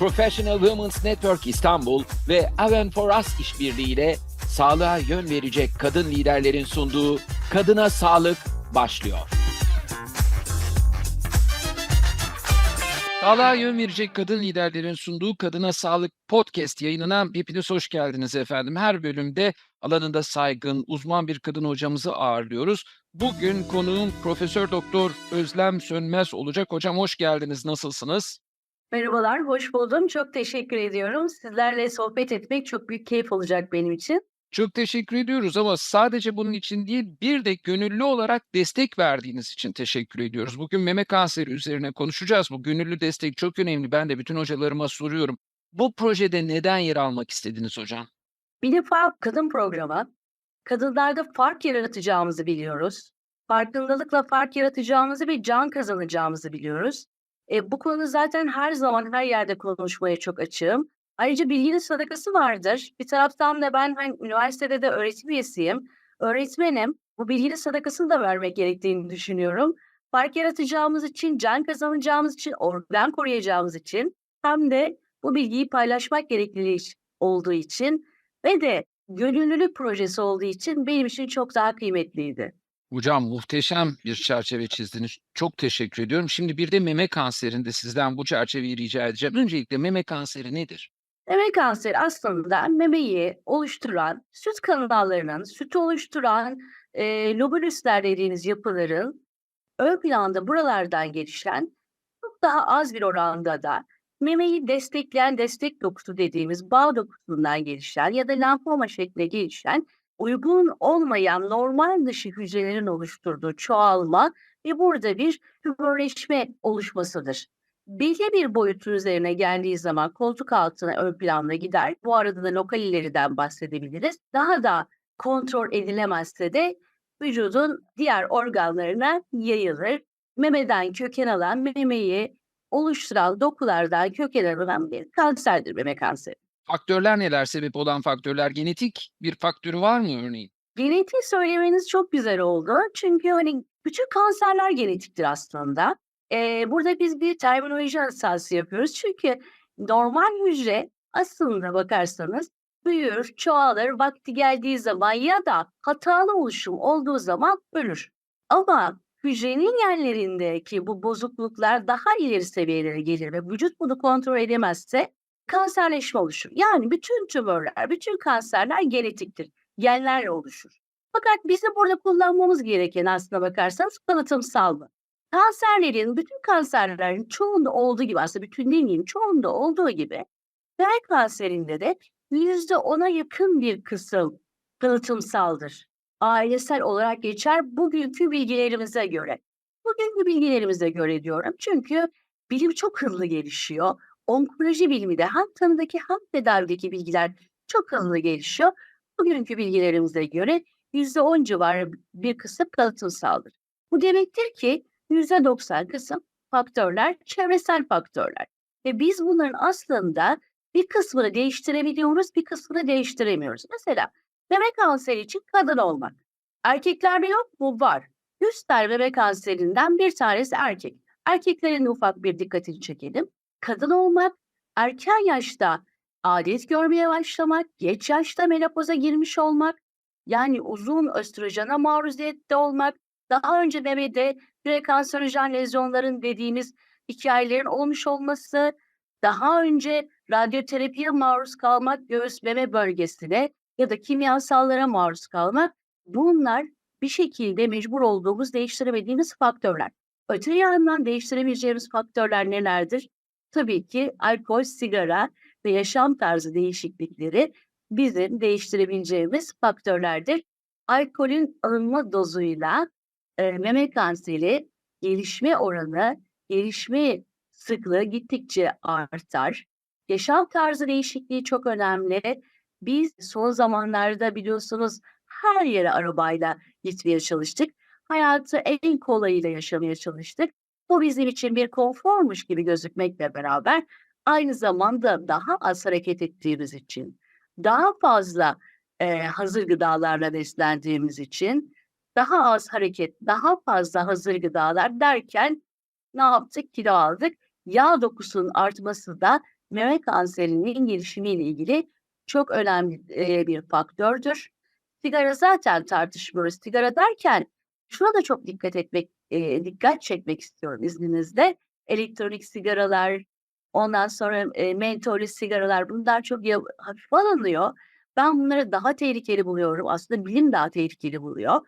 Professional Women's Network İstanbul ve Aven for Us işbirliğiyle sağlığa yön verecek kadın liderlerin sunduğu Kadına Sağlık başlıyor. Sağlığa yön verecek kadın liderlerin sunduğu Kadına Sağlık podcast yayınına hepiniz hoş geldiniz efendim. Her bölümde alanında saygın, uzman bir kadın hocamızı ağırlıyoruz. Bugün konuğum Profesör Doktor Özlem Sönmez olacak. Hocam hoş geldiniz. Nasılsınız? Merhabalar, hoş buldum. Çok teşekkür ediyorum. Sizlerle sohbet etmek çok büyük keyif olacak benim için. Çok teşekkür ediyoruz ama sadece bunun için değil bir de gönüllü olarak destek verdiğiniz için teşekkür ediyoruz. Bugün meme kanseri üzerine konuşacağız. Bu gönüllü destek çok önemli. Ben de bütün hocalarıma soruyorum. Bu projede neden yer almak istediniz hocam? Bir defa kadın programı, kadınlarda fark yaratacağımızı biliyoruz. Farkındalıkla fark yaratacağımızı ve can kazanacağımızı biliyoruz. E, bu konu zaten her zaman her yerde konuşmaya çok açığım. Ayrıca bilginin sadakası vardır. Bir taraftan da ben hani, üniversitede de öğretim üyesiyim. Öğretmenim. Bu bilginin sadakasını da vermek gerektiğini düşünüyorum. Fark yaratacağımız için, can kazanacağımız için, organ koruyacağımız için hem de bu bilgiyi paylaşmak gerekliliği olduğu için ve de gönüllülük projesi olduğu için benim için çok daha kıymetliydi. Hocam muhteşem bir çerçeve çizdiniz. Çok teşekkür ediyorum. Şimdi bir de meme kanserinde sizden bu çerçeveyi rica edeceğim. Öncelikle meme kanseri nedir? Meme kanseri aslında memeyi oluşturan, süt kanallarının, sütü oluşturan e, lobulüsler dediğimiz yapıların ön planda buralardan gelişen çok daha az bir oranda da memeyi destekleyen destek dokusu dediğimiz bağ dokusundan gelişen ya da lenfoma şeklinde gelişen uygun olmayan normal dışı hücrelerin oluşturduğu çoğalma ve burada bir tümörleşme oluşmasıdır. Belli bir boyutun üzerine geldiği zaman koltuk altına ön planda gider. Bu arada da lokal ileriden bahsedebiliriz. Daha da kontrol edilemezse de vücudun diğer organlarına yayılır. Memeden köken alan, memeyi oluşturan dokulardan köken alan bir kanserdir meme kanseri. Faktörler neler? Sebep olan faktörler genetik bir faktörü var mı örneğin? Genetik söylemeniz çok güzel oldu. Çünkü hani bütün kanserler genetiktir aslında. Ee, burada biz bir terminoloji hassası yapıyoruz. Çünkü normal hücre aslında bakarsanız büyür, çoğalır, vakti geldiği zaman ya da hatalı oluşum olduğu zaman ölür. Ama hücrenin yerlerindeki bu bozukluklar daha ileri seviyelere gelir ve vücut bunu kontrol edemezse kanserleşme oluşur. Yani bütün tümörler, bütün kanserler genetiktir. Genlerle oluşur. Fakat bizim burada kullanmamız gereken aslına bakarsanız tanıtımsal mı? Kanserlerin, bütün kanserlerin çoğunda olduğu gibi aslında bütün demeyeyim çoğunda olduğu gibi bel kanserinde de yüzde ona yakın bir kısım tanıtımsaldır. Ailesel olarak geçer bugünkü bilgilerimize göre. Bugünkü bilgilerimize göre diyorum çünkü bilim çok hızlı gelişiyor. Onkoloji bilimi de hem tanıdaki hem tedavideki bilgiler çok hızlı gelişiyor. Bugünkü bilgilerimize göre yüzde on civarı bir kısım kalıtımsaldır. Bu demektir ki yüzde doksan kısım faktörler çevresel faktörler. Ve biz bunların aslında bir kısmını değiştirebiliyoruz, bir kısmını değiştiremiyoruz. Mesela meme kanseri için kadın olmak. Erkeklerde yok mu? Var. 100 tane meme kanserinden bir tanesi erkek. Erkeklerin ufak bir dikkatini çekelim. Kadın olmak, erken yaşta adet görmeye başlamak, geç yaşta menopoza girmiş olmak, yani uzun östrojena maruziyette olmak, daha önce memede prekanserojen lezyonların dediğimiz hikayelerin olmuş olması, daha önce radyoterapiye maruz kalmak göğüs meme bölgesine ya da kimyasallara maruz kalmak bunlar bir şekilde mecbur olduğumuz değiştiremediğimiz faktörler. Öte yandan değiştiremeyeceğimiz faktörler nelerdir? Tabii ki alkol, sigara ve yaşam tarzı değişiklikleri bizim değiştirebileceğimiz faktörlerdir. Alkolün alınma dozuyla e, meme kanseri gelişme oranı, gelişme sıklığı gittikçe artar. Yaşam tarzı değişikliği çok önemli. Biz son zamanlarda biliyorsunuz her yere arabayla gitmeye çalıştık. Hayatı en kolayıyla yaşamaya çalıştık. Bu bizim için bir konformuş gibi gözükmekle beraber aynı zamanda daha az hareket ettiğimiz için, daha fazla e, hazır gıdalarla beslendiğimiz için, daha az hareket, daha fazla hazır gıdalar derken ne yaptık? Kilo aldık. yağ dokusunun artması da meme kanserinin gelişimiyle ilgili çok önemli eee, bir faktördür. Sigara zaten tartışmıyoruz. Sigara derken şuna da çok dikkat etmek, eee, dikkat çekmek istiyorum izninizle. Elektronik sigaralar, ondan sonra, eee, mentollü sigaralar bunlar çok ya hafife alınıyor. Ben bunları daha tehlikeli buluyorum. Aslında bilim daha tehlikeli buluyor.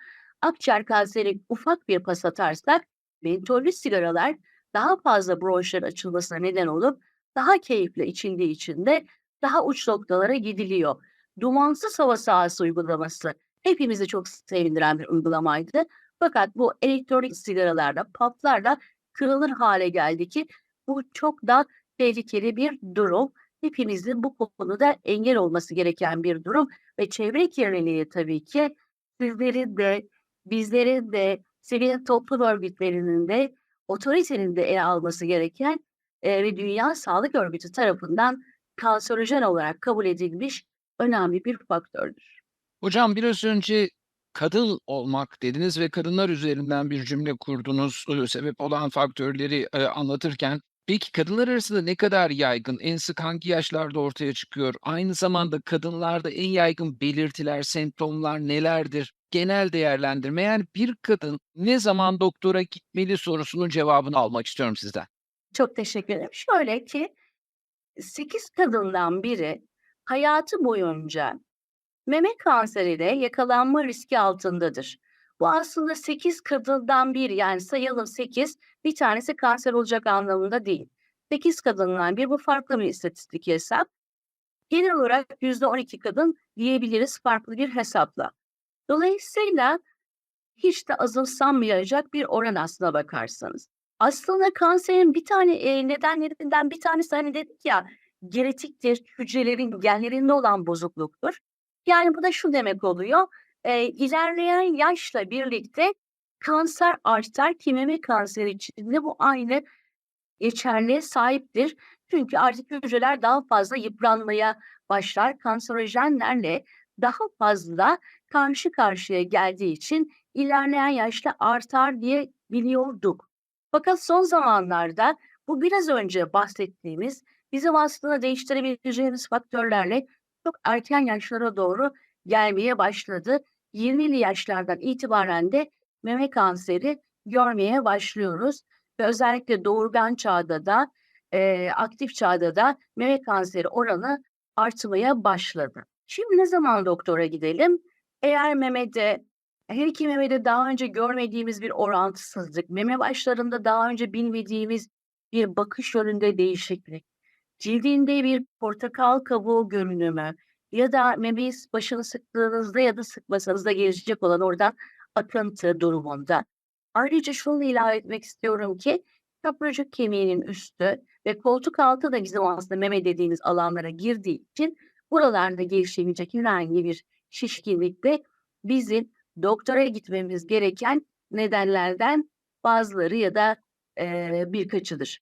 Akciğer kanseri ufak bir pas atarsak mentollü sigaralar daha fazla bronşların açılmasına neden olup daha keyifle içildiği için de daha uç noktalara gidiliyor. Dumansız hava sahası uygulaması hepimizi çok sevindiren bir uygulamaydı. Fakat bu elektronik sigaralarla, puff'larla kırılır hale geldi ki bu çok da tehlikeli bir durum. Hepimizin bu konuda engel olması gereken bir durum ve çevre kirliliği tabii ki sizlerin de, bizlerin de, sivil toplum örgütlerinin de, otoritenin de ele alması gereken eee, ve Dünya Sağlık Örgütü tarafından kanserojen olarak kabul edilmiş önemli bir faktördür. Hocam biraz önce kadın olmak dediniz ve kadınlar üzerinden bir cümle kurdunuz, sebep olan faktörleri, eee, anlatırken. Peki kadınlar arasında ne kadar yaygın? En sık hangi yaşlarda ortaya çıkıyor? Aynı zamanda kadınlarda en yaygın belirtiler, semptomlar nelerdir? Genel değerlendirme, yani bir kadın ne zaman doktora gitmeli sorusunun cevabını almak istiyorum sizden. Çok teşekkür ederim. Şöyle ki 8 kadından biri hayatı boyunca meme kanseriyle yakalanma riski altındadır. Bu aslında 8 kadından 1 yani sayalım 8, bir tanesi kanser olacak anlamında değil. 8 kadından 1 bu farklı bir istatistik hesap. Genel olarak %12 kadın diyebiliriz farklı bir hesapla. Dolayısıyla hiç de azımsanmayacak bir oran aslına bakarsanız. Aslında kanserin bir tane, eee, nedenlerinden bir tanesi, hani, dedik ya, genetiktir, hücrelerin genlerinde olan bozukluktur. Yani bu da şu demek oluyor, eee, ilerleyen yaşla birlikte kanser artar ki meme kanseri için de bu aynı geçerliğe sahiptir. Çünkü artık hücreler daha fazla yıpranmaya başlar. Kanserojenlerle daha fazla karşı karşıya geldiği için ilerleyen yaşta artar diye biliyorduk. Fakat son zamanlarda bu biraz önce bahsettiğimiz, bizim aslında değiştirebileceğimiz faktörlerle çok erken yaşlara doğru gelmeye başladı. 20'li yaşlardan itibaren de meme kanseri görmeye başlıyoruz ve özellikle doğurgan çağda da, eee, aktif çağda da meme kanseri oranı artmaya başladı. Şimdi ne zaman doktora gidelim? Eğer memede, her iki memede daha önce görmediğimiz bir orantısızlık, meme başlarında daha önce bilmediğimiz bir bakış yönünde değişiklik, cildinde bir portakal kabuğu görünümü ya da memeyi başını sıktığınızda ya da sıkmasanız da gelişecek olan oradan akıntı durumunda. Ayrıca şunu ilave etmek istiyorum ki kaburcık kemiğinin üstü ve koltuk altı da bizim aslında meme dediğimiz alanlara girdiği için buralarda gelişebilecek herhangi bir şişkinlik de bizim doktora gitmemiz gereken nedenlerden bazıları ya da, eee, birkaçıdır.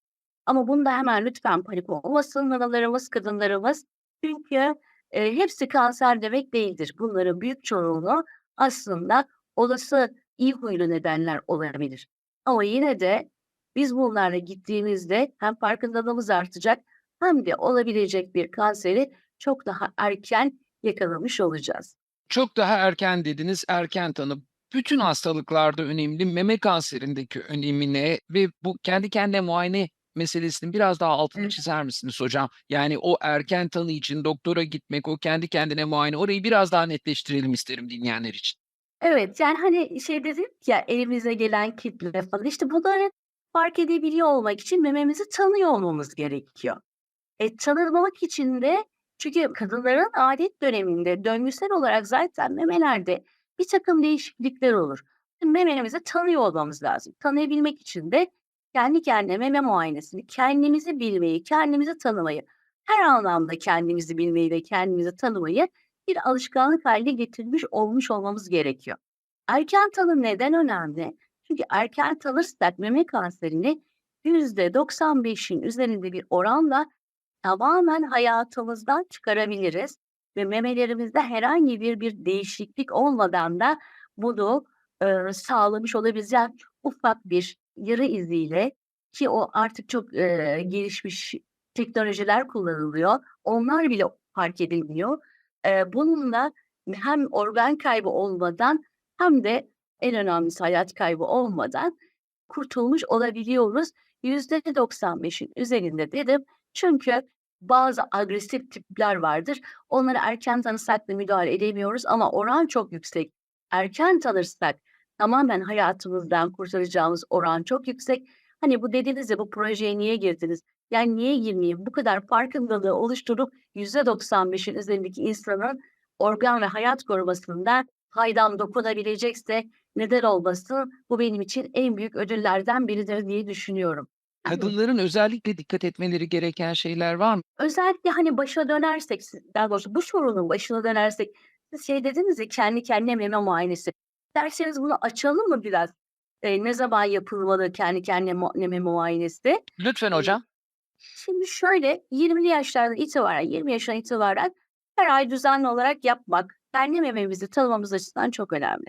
Ama bunda hemen lütfen panik olmasın analarımız, kadınlarımız. Çünkü, eee, hepsi kanser demek değildir. Bunların büyük çoğunluğu aslında olası iyi huylu nedenler olabilir. Ama yine de biz bunlarla gittiğimizde hem farkındalığımız artacak hem de olabilecek bir kanseri çok daha erken yakalamış olacağız. Çok daha erken dediniz, erken tanı. Bütün hastalıklarda önemli, meme kanserindeki önemi ne ve bu kendi kendine muayene meselesinin biraz daha altını Evet. çizer misiniz hocam? Yani o erken tanı için doktora gitmek, o kendi kendine muayene, orayı biraz daha netleştirelim isterim dinleyenler için. Evet, yani, hani, şey dedik ya, elimize gelen kitle falan, işte, bunları fark edebiliyor olmak için mememizi tanıyor olmamız gerekiyor. E, tanımak için de çünkü kadınların adet döneminde döngüsel olarak zaten memelerde birtakım değişiklikler olur. Mememizi tanıyor olmamız lazım. Tanıyabilmek için de kendi kendine meme muayenesini, kendimizi bilmeyi, kendimizi tanımayı, her anlamda kendimizi bilmeyi ve kendimizi tanımayı bir alışkanlık hâline getirmiş olmuş olmamız gerekiyor. Erken tanı neden önemli? Çünkü erken tanırsak meme kanserini %95'in üzerinde bir oranla tamamen hayatımızdan çıkarabiliriz ve memelerimizde herhangi bir bir değişiklik olmadan da bunu, ııı, sağlamış çok ufak bir yara iziyle ki o artık çok, eee, gelişmiş teknolojiler kullanılıyor. Onlar bile fark edilmiyor. Eee, bununla hem organ kaybı olmadan hem de en önemlisi hayat kaybı olmadan kurtulmuş olabiliyoruz. %95'in üzerinde dedim. Çünkü bazı agresif tipler vardır. Onları erken tanısak da müdahale edemiyoruz ama oran çok yüksek. Erken tanırsak tamamen hayatımızdan kurtaracağımız oran çok yüksek. Hani bu dediniz ya bu projeye niye girdiniz? Yani niye girmeyeyim? Bu kadar farkındalığı oluşturup %95'in üzerindeki insanın organ ve hayat korumasında faydam dokunabilecekse neden olmasın? Bu benim için en büyük ödüllerden biridir diye düşünüyorum. Kadınların özellikle dikkat etmeleri gereken şeyler var mı? Özellikle, hani, başa dönersek, daha doğrusu bu sorunun başına dönersek, siz şey dediniz ya, kendi kendine meme muayenesi. Derseniz bunu açalım mı biraz? Eee, ne zaman yapılmalı kendi kendine mua meme muayenesi? Lütfen Eee, hocam. şimdi şöyle, 20'li yaşlardan itibaren, 20 yaşından itibaren her ay düzenli olarak yapmak, kendi mememizi tanımamız açısından çok önemli.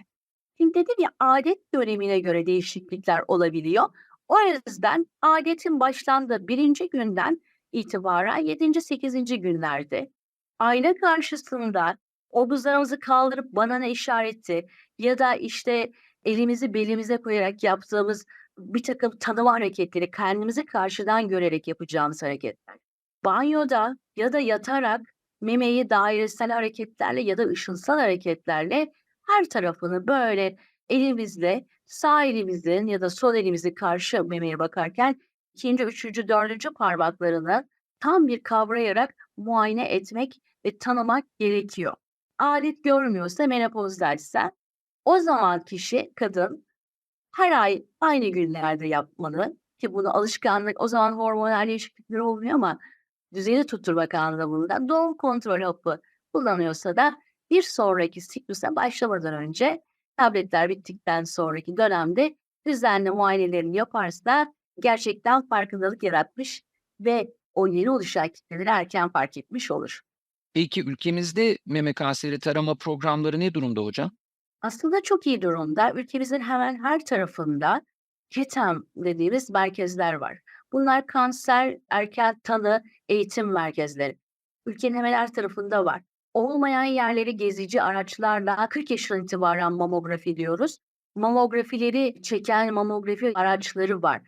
Şimdi dedim ya, adet dönemine göre değişiklikler olabiliyor. O yüzden adetin başlandığı 1. günden itibaren 7. 8. günlerde ayna karşısında omuzlarımızı kaldırıp bana ne işareti ya da, işte, elimizi belimize koyarak yaptığımız birtakım tanıma hareketleri, kendimizi karşıdan görerek yapacağımız hareketler. Banyoda ya da yatarak memeyi dairesel hareketlerle ya da ışılsal hareketlerle her tarafını böyle elimizle sağ elimizin ya da sol elimizi karşı memeye bakarken 2'nci, 3'üncü, 4'üncü parmaklarını tam bir kavrayarak muayene etmek ve tanımak gerekiyor. Adet görmüyorsa, menopozdaysa o zaman kişi, kadın her ay aynı günlerde yapmalı ki bunu alışkanlık o zaman hormonal değişiklikler olmuyor ama düzeni tutturmak anlamında doğum kontrol hapı kullanıyorsa da bir sonraki siklüse başlamadan önce tabletler bittikten sonraki dönemde düzenli muayenelerini yaparsa gerçekten farkındalık yaratmış ve o yeni oluşan kitleleri erken fark etmiş olur. Peki ülkemizde meme kanseri tarama programları ne durumda hocam? Aslında çok iyi durumda. Ülkemizin hemen her tarafında KETEM dediğimiz merkezler var. Bunlar kanser erken tanı eğitim merkezleri. Ülkenin hemen her tarafında var. Olmayan yerleri gezici araçlarla 40 yaşından itibaren mamografi diyoruz. Mamografileri çeken mamografi araçları var.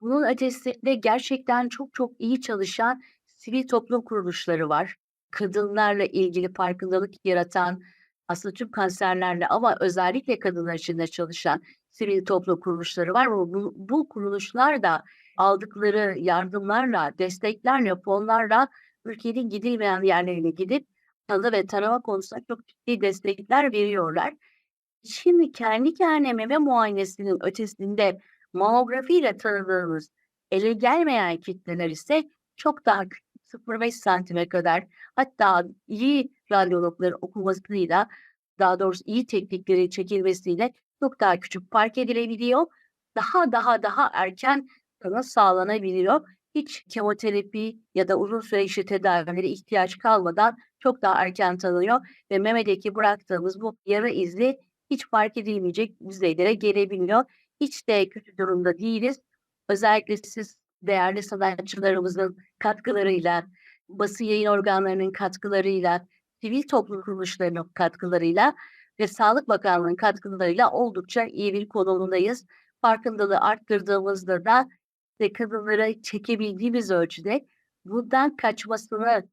Bunun ötesinde gerçekten çok çok iyi çalışan sivil toplum kuruluşları var. Kadınlarla ilgili farkındalık yaratan, aslında tüm kanserlerle ama özellikle kadınlar için de çalışan sivil toplum kuruluşları var. Bu, bu, kuruluşlar da aldıkları yardımlarla, desteklerle, fonlarla ülkenin gidilmeyen yerlerine gidip tanı ve tarama konusunda çok ciddi destekler veriyorlar. Şimdi kendi kendine meme muayenesinin ötesinde mamografiyle tanıdığımız ele gelmeyen kitleler ise çok daha küçük 0,5 santime kadar hatta iyi radyologların okumasıyla daha doğrusu iyi teknikleri çekilmesiyle çok daha küçük fark edilebiliyor. Daha daha daha erken tanı sağlanabiliyor. Hiç kemoterapi ya da uzun süreçli tedavilere ihtiyaç kalmadan çok daha erken tanınıyor ve memedeki bıraktığımız bu yara izi hiç fark edilmeyecek düzeylere gelebiliyor. Hiç de kötü durumda değiliz. Özellikle siz değerli sanatçılarımızın katkılarıyla, basın yayın organlarının katkılarıyla, sivil toplum kuruluşlarının katkılarıyla ve Sağlık Bakanlığı'nın katkılarıyla oldukça iyi bir konumundayız. Farkındalığı arttırdığımızda da ve kadınlara çekebildiğimiz ölçüde bundan kaçmasını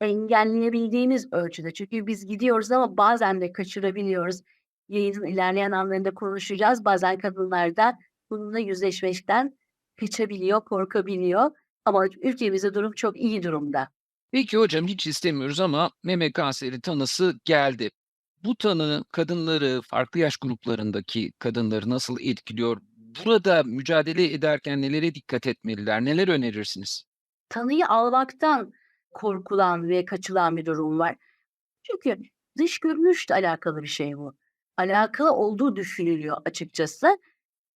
engelleyebildiğimiz ölçüde. Çünkü biz gidiyoruz ama bazen de kaçırabiliyoruz. Yayının ilerleyen anlarında konuşacağız. Bazen kadınlar da bununla yüzleşmekten kaçabiliyor, korkabiliyor. Ama ülkemizde durum çok iyi durumda. Peki hocam hiç istemiyoruz ama meme kanseri tanısı geldi. Bu tanı kadınları, farklı yaş gruplarındaki kadınları nasıl etkiliyor? Burada mücadele ederken nelere dikkat etmeliler? Neler önerirsiniz? Tanıyı almaktan korkulan ve kaçılan bir durum var. Çünkü dış görünüşle alakalı bir şey bu. Alakalı olduğu düşünülüyor açıkçası.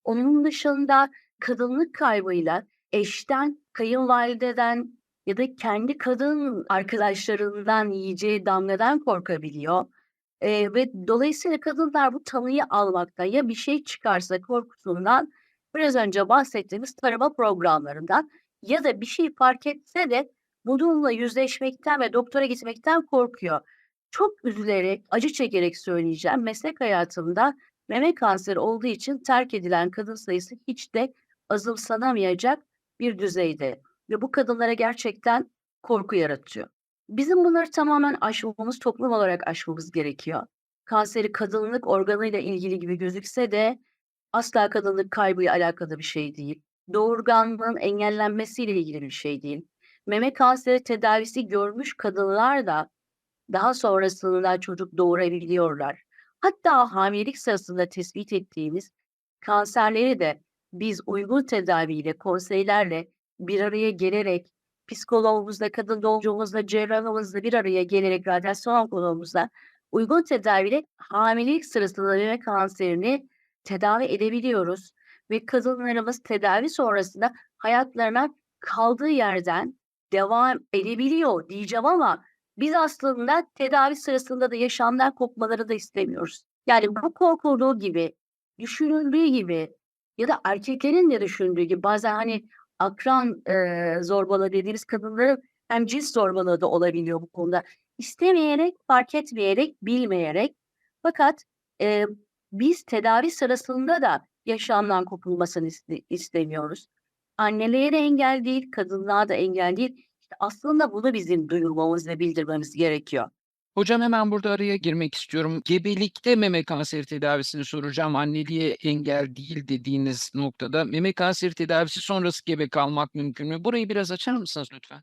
Onun dışında kadınlık kaybıyla eşten, kayınvalideden ya da kendi kadın arkadaşlarından yiyeceği damgadan korkabiliyor. Eee, ve dolayısıyla kadınlar bu tanıyı almaktan ya bir şey çıkarsa korkusundan biraz önce bahsettiğimiz tarama programlarından ya da bir şey fark etse de bununla yüzleşmekten ve doktora gitmekten korkuyor. Çok üzülerek, acı çekerek söyleyeceğim. Meslek hayatımda meme kanseri olduğu için terk edilen kadın sayısı hiç de azımsanamayacak bir düzeyde ve bu kadınlara gerçekten korku yaratıyor. Bizim bunları tamamen aşmamız, toplum olarak aşmamız gerekiyor. Kanseri kadınlık organıyla ilgili gibi gözükse de asla kadınlık kaybıyla alakalı bir şey değil. Doğurganlığın engellenmesiyle ilgili bir şey değil. Meme kanseri tedavisi görmüş kadınlar da daha sonrasında çocuk doğurabiliyorlar. Hatta hamilelik sırasında tespit ettiğimiz kanserleri de biz uygun tedaviyle, konseylerle bir araya gelerek, psikologumuzla, kadın doğumcumuzla, cerrahımızla bir araya gelerek, radyasyon onkologumuzla uygun tedaviyle hamilelik sırasında meme kanserini tedavi edebiliyoruz. Ve kadınlarımız tedavi sonrasında hayatlarına kaldığı yerden devam edebiliyor diyeceğim ama biz aslında tedavi sırasında da yaşamdan kopmaları da istemiyoruz. Yani bu korkulduğu gibi, düşünüldüğü gibi ya da erkeklerin de düşündüğü gibi bazen hani akran eee zorbalığı dediğimiz kadınların hem cins zorbalığı da olabiliyor bu konuda. İstemeyerek, fark etmeyerek, bilmeyerek fakat eee, biz tedavi sırasında da yaşamdan kopulmasını iste- istemiyoruz. Anneliğe de engel değil, kadınlığa da engel değil. İşte aslında bunu bizim duyurmamız ve bildirmemiz gerekiyor. Hocam hemen burada araya girmek istiyorum. Gebelikte meme kanseri tedavisini soracağım. Anneliğe engel değil dediğiniz noktada meme kanseri tedavisi sonrası gebe kalmak mümkün mü? Burayı biraz açar mısınız lütfen?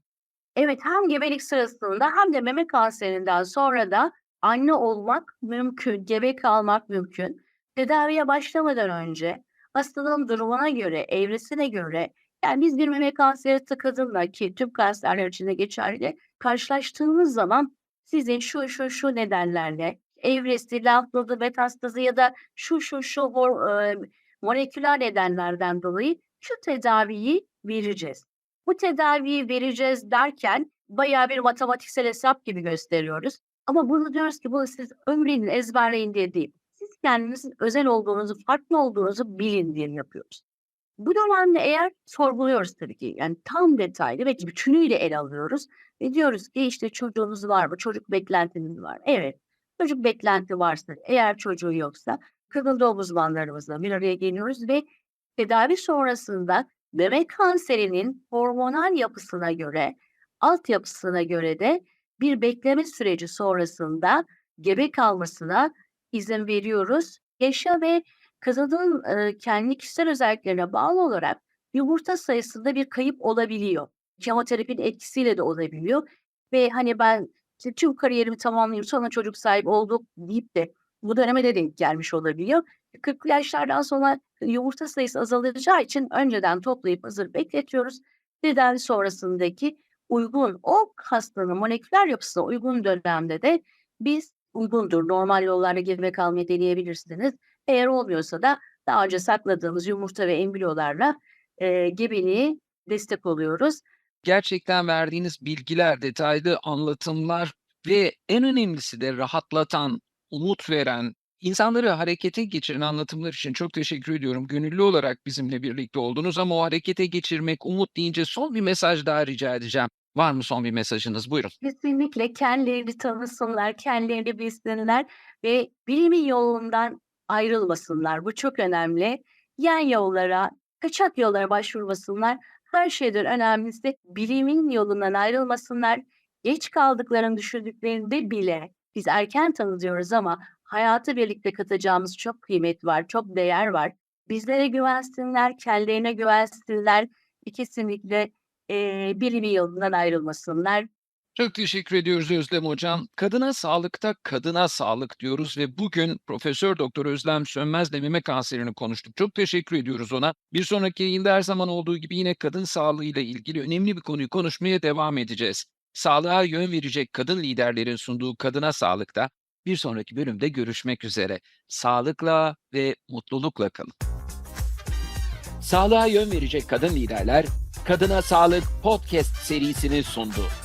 Evet, hem gebelik sırasında hem de meme kanserinden sonra da anne olmak mümkün, gebe kalmak mümkün. Tedaviye başlamadan önce hastanın durumuna göre, evresine göre yani biz bir meme kanseri kadınla ki tüm kanserler için de geçerli karşılaştığımız zaman sizin şu şu şu nedenlerle evresi, lenf nodu metastazı ya da şu şu şu e, moleküler nedenlerden dolayı şu tedaviyi vereceğiz. Bu tedaviyi vereceğiz derken bayağı bir matematiksel hesap gibi gösteriyoruz. Ama bunu diyoruz ki bunu siz ömrünün ezberleyin diye değil. Siz kendinizin özel olduğunuzu, farklı olduğunuzu bilin diye yapıyoruz. Bu dönemde eğer sorguluyoruz tabii ki yani tam detaylı ve bütünüyle ele alıyoruz ve diyoruz ki işte çocuğunuz var mı? Çocuk beklentiniz var. Evet. Çocuk beklenti varsa eğer çocuğu yoksa kadın uzmanlarımızla bir araya geliyoruz ve tedavi sonrasında meme kanserinin hormonal yapısına göre, altyapısına göre de bir bekleme süreci sonrasında gebe kalmasına izin veriyoruz. Yaşa ve kadının e, kendi kişisel özelliklerine bağlı olarak yumurta sayısında bir kayıp olabiliyor. Kemoterapinin etkisiyle de olabiliyor. Ve hani ben işte tüm kariyerimi tamamlayayım sonra çocuk sahibi olduk deyip de bu döneme de denk gelmiş olabiliyor. 40 yaşlardan sonra yumurta sayısı azalacağı için önceden toplayıp hazır bekletiyoruz. Tedavi sonrasındaki uygun o hastanın moleküler yapısına uygun dönemde de biz uygundur. Normal yollarla girme kalmayı deneyebilirsiniz. Eğer olmuyorsa da daha önce sakladığımız yumurta ve embriyolarla e, gebeliği destek oluyoruz. Gerçekten verdiğiniz bilgiler, detaylı anlatımlar ve en önemlisi de rahatlatan, umut veren, insanları harekete geçiren anlatımlar için çok teşekkür ediyorum. Gönüllü olarak bizimle birlikte oldunuz ama o harekete geçirmek, umut deyince son bir mesaj daha rica edeceğim. Var mı son bir mesajınız? Buyurun. Kesinlikle kendilerini tanısınlar, kendilerini bilsinler ve bilimin yolundan ayrılmasınlar. Bu çok önemli. Yan yollara, kaçak yollara başvurmasınlar. Her şeyden önemlisi bilimin yolundan ayrılmasınlar. Geç kaldıklarını düşündüklerinde bile biz erken tanıyoruz ama hayatı birlikte katacağımız çok kıymet var, çok değer var. Bizlere güvensinler, kendilerine güvensinler. ve Kesinlikle eee bilimin yolundan ayrılmasınlar. Çok teşekkür ediyoruz Özlem Hocam. Kadına sağlıkta kadına sağlık diyoruz ve bugün Profesör Doktor Özlem Sönmez'le meme kanserini konuştuk. Çok teşekkür ediyoruz ona. Bir sonraki yayında her zaman olduğu gibi yine kadın sağlığıyla ilgili önemli bir konuyu konuşmaya devam edeceğiz. Sağlığa yön verecek kadın liderlerin sunduğu Kadına Sağlık'ta bir sonraki bölümde görüşmek üzere. Sağlıkla ve mutlulukla kalın. Sağlığa yön verecek kadın liderler Kadına Sağlık podcast serisini sundu.